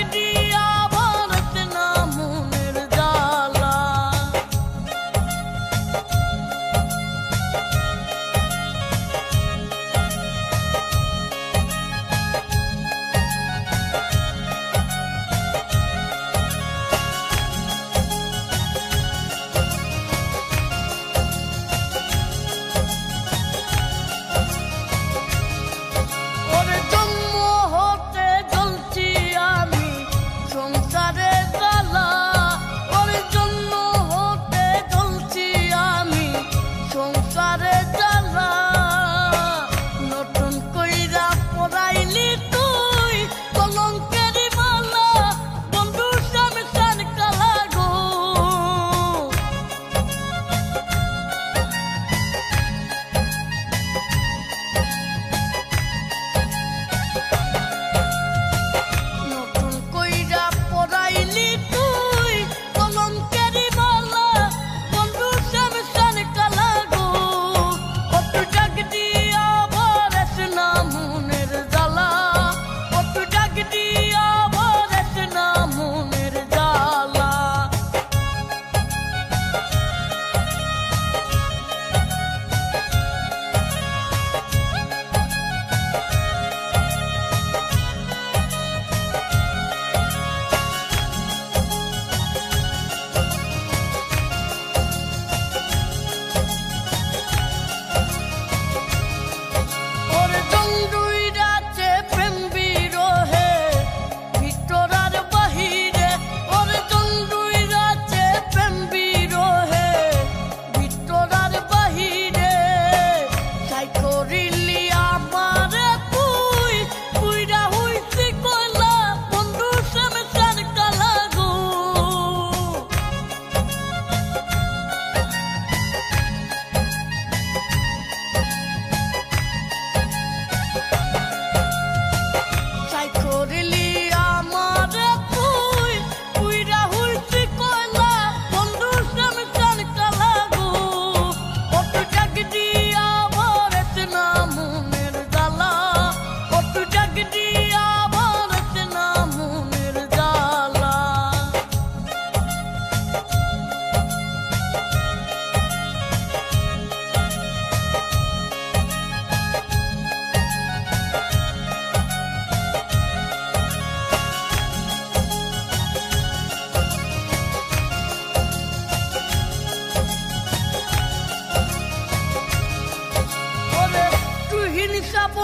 Chickadee. dollar.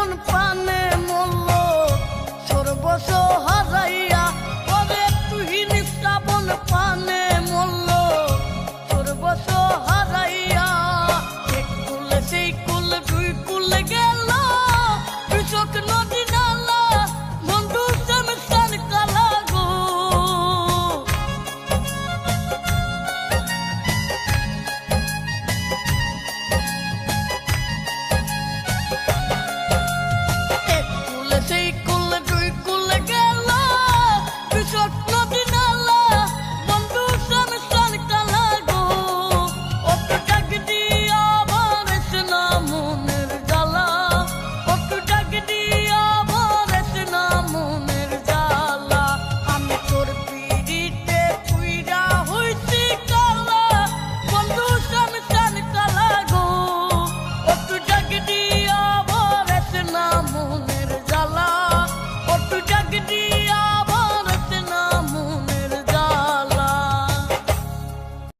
জীবন পানে মল্ল হারাইয়া কবে তুই নিষ্ঠাবন পানে মল্ল সর্বস্ব হারাইয়া এক কুলে সেই কুলে, দুই কুলে গেল। কৃষক নদী